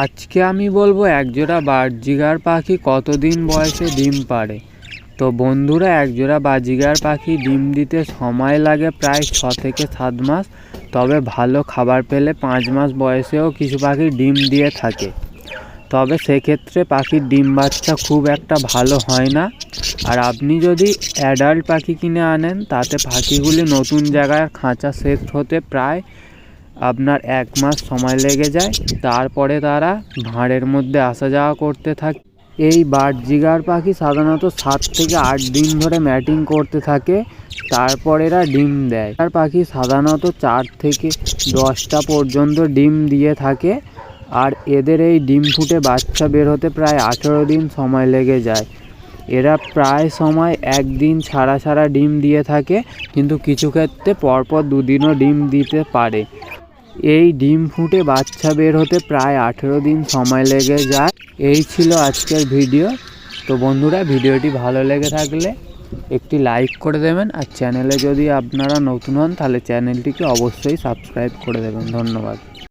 আজকে আমি বলব একজোড়া বাজরিগার পাখি কতদিন বয়সে ডিম পাড়ে? তো বন্ধুরা, একজোড়া বাজিগার পাখি ডিম দিতে সময় লাগে প্রায় ছ থেকে সাত মাস। তবে ভালো খাবার পেলে পাঁচ মাস বয়সেও কিছু পাখি ডিম দিয়ে থাকে। তবে সেক্ষেত্রে পাখির ডিম বাচ্চা খুব একটা ভালো হয় না। আর আপনি যদি অ্যাডাল্ট পাখি কিনে আনেন, তাতে পাখিগুলি নতুন জায়গায় খাঁচা সেট হতে প্রায় আপনার এক মাস সময় লেগে যায়, তারপরে তারা ভাঁড়ের মধ্যে আসা যাওয়া করতে থাকে। এই বার্জিগার পাখি সাধারণত সাত থেকে আট দিন ধরে ম্যাটিং করতে থাকে, তারপর এরা ডিম দেয়। আর পাখি সাধারণত চার থেকে দশটা পর্যন্ত ডিম দিয়ে থাকে, আর এদের এই ডিম ফুটে বাচ্চা বের হতে প্রায় আঠেরো দিন সময় লেগে যায়। এরা প্রায় সময় একদিন ছাড়া ছাড়া ডিম দিয়ে থাকে, কিন্তু কিছু ক্ষেত্রে পরপর দুদিনও ডিম দিতে পারে। এই ডিম ফুটে বাচ্চা বের হতে প্রায় আঠেরো দিন সময় লেগে যায়। এই ছিল আজকের ভিডিও। তো বন্ধুরা, ভিডিওটি ভালো লেগে থাকলে একটি লাইক করে দেবেন আর চ্যানেলে যদি আপনারা নতুন হন, তাহলে চ্যানেলটিকে অবশ্যই সাবস্ক্রাইব করে দেবেন। ধন্যবাদ।